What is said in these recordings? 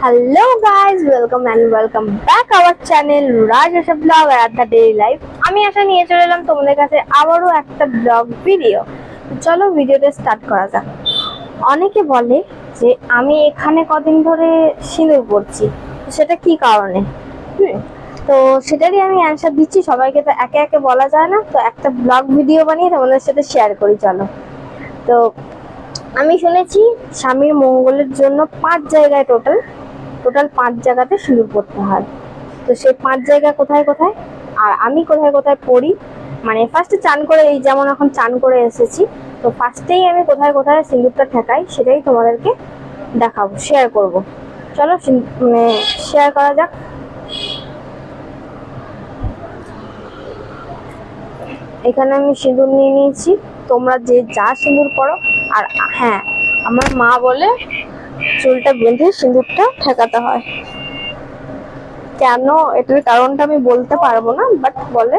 Hello guys welcome and welcome back our channel Raj Asha blog R the daily life আমি আশা নিয়ে চলে এলাম তোমাদের কাছে আবারও একটা ব্লগ ভিডিও চলো ভিডিওটা স্টার্ট করা যাক। অনেকে বলে যে আমি এখানে কদিন ধরে সিঁদুর পড়ছি। সেটা কি কারণে? হুম, তো সেটারই আমি অ্যান্সার দিচ্ছি। সবাইকে তো একে একে বলা যায় না। তো একটা ব্লগ ভিডিও বানিয়ে তোমাদের সাথে শেয়ার করি, চলো। তো আমি শুনেছি স্বামীর মঙ্গলের জন্য পাঁচ জায়গায় টোটাল টোটাল পাঁচ জায়গাতে সিঁদুর পড়তে হয়। তো সেই পাঁচ জায়গা কোথায় কোথায়? আর আমি কোথায় কোথায় পড়ি? মানে ফার্স্টে চান করে, এই যেমন এখন চান করে এসেছি, তো ফার্স্টেই আমি কোথায় কোথায় সিঁদুরটা ঠেকাই, সেটাই তোমাদেরকে দেখাবো শেয়ার করব। চলো মানে শেয়ার করা যাক। এখানে আমি সিঁদুর নিয়ে নিয়েছি। তোমরা যে যা সিঁদুর পরো আর হ্যাঁ আমার মা বলে চুলটা বেঁধে সিঁদুরটা ঠেকাতে হয়। কেন? এটার কারণটা আমি বলতে পারব না বাট বলে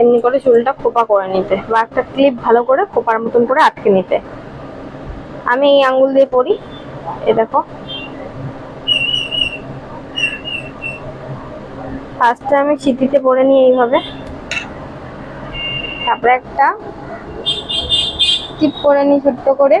এমনি করে চুলটা খোপা করে নিতে বা একটা ক্লিপ ভালো করে খোপার মতন করে আটকে নিতে। আমি এই আঙ্গুল দিয়ে পরি, এ দেখো। ফার্স্টে আমি সিটিতে পরে নিই এইভাবে। তারপরে একটা টিপ করে নিই ছোট্ট করে।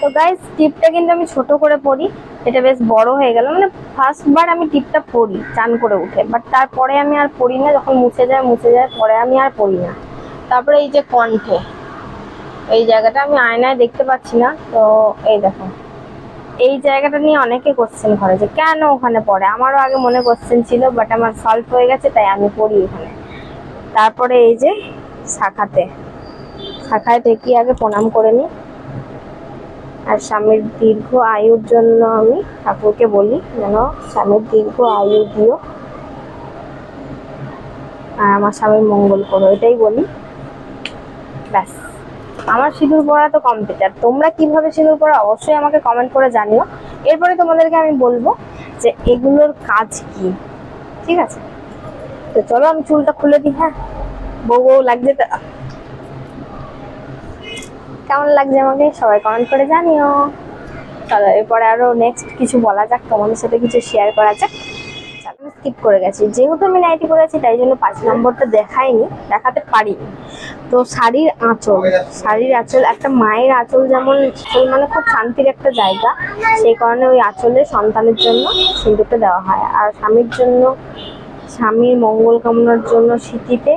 তো গাইস টিপটা কিন্তু আমি ছোট করে পড়ি। এটা বেশ বড় হয়ে গেল। মানে ফার্স্ট বার আমি টিপটা পড়ি, চান করে উঠে। বাট তারপরে আমি আর পড়ি না। যখন মুছে যায় মুছে যায়, পরে আমি আর পড়ি না। তারপরে এই যে কণ্ঠে, এই জায়গাটা আমি আয়নায় দেখতে পাচ্ছি না। তো এই দেখো, এই জায়গাটা নিয়ে অনেকে কোশ্চেন করে যে, কেন ওখানে পড়ে? আমারও আগে মনে কোশ্চেন ছিল বাট আমার সলভ হয়ে গেছে, তাই আমি পড়ি এখানে। তারপরে এই যে শাখাতে, শাখায় টেকি আগে প্রণাম করে নিই। আর স্বামীর দীর্ঘ আয়ুর জন্য আমি ঠাকুরকে বলি, যেন স্বামীর দীর্ঘ আয়ু দিও। আর আমার স্বামীর মঙ্গল করো, এটাই বলি। ব্যাস। আমার সিঁদুর পড়া তো কমপ্লিট আর তোমরা কীভাবে সিঁদুর পড়া অবশ্যই আমাকে কমেন্ট করে জানিও। এরপরে তোমাদেরকে আমি বলব যে এগুলোর কাজ কি, ঠিক আছে? তো চলো আমি চুলটা খুলে দিই হ্যাঁ? বউ বউ লাগছে কেমন লাগছে আমাকে সবাই কমেন্ট করে জানিও। চলো, এরপরে আরও নেক্সট কিছু বলা যাক, তোমাদের সাথে কিছু শেয়ার করা যাক। স্কিপ করে গেছি। যেহেতু আমি নাইটি করেছি তাই জন্য পাঁচ নম্বরটা দেখাইনি, দেখাতে পারিনি। তো শাড়ির আঁচল শাড়ির আঁচল, একটা মায়ের আঁচল যেমন মানে খুব শান্তির একটা জায়গা। সেই কারণে ওই আঁচলে সন্তানের জন্য সিঁদুরটা দেওয়া হয়। আর স্বামীর জন্য, স্বামীর মঙ্গল কামনার জন্য স্মৃতিতে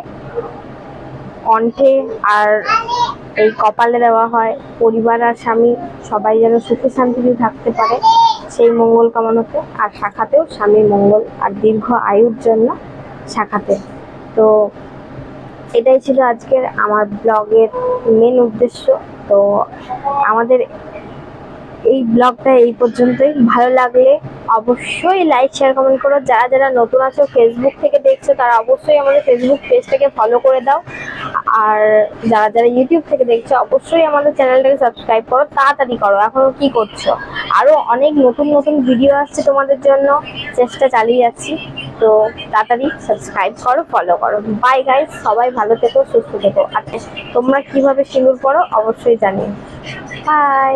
কণ্ঠে আর এই কপালে দেওয়া হয়, পরিবার আর স্বামী সবাই যেন সুখে শান্তিতে থাকতে পারে সেই মঙ্গল কামনাতে। আর শাখাতেও স্বামীর মঙ্গল আর দীর্ঘ আয়ুর জন্য শাখাতে। তো এটাই ছিল আজকের আমার ব্লগের মেন উদ্দেশ্য। তো আমাদের এই ব্লগটা এই পর্যন্তই। ভালো লাগলে অবশ্যই লাইক শেয়ার কমেন্ট করো। যারা যারা নতুন আছো ফেসবুক থেকে দেখছ, তারা অবশ্যই আমাদের ফেসবুক পেজটাকে ফলো করে দাও। আর যারা যারা ইউটিউব থেকে দেখছ, অবশ্যই আমাদের চ্যানেলটাকে সাবস্ক্রাইব করো, তাড়াতাড়ি করো। এখনও কি করছ? আরও অনেক নতুন নতুন ভিডিও আসছে তোমাদের জন্য। চেষ্টা চালিয়ে যাচ্ছি। তো তাড়াতাড়ি সাবস্ক্রাইব করো ফলো করো। বাই গাইজ সবাই ভালো থেকো, সুস্থ থেকো। আর তোমরা কীভাবে সিঁদুর পড়ো, অবশ্যই জানিও। বাই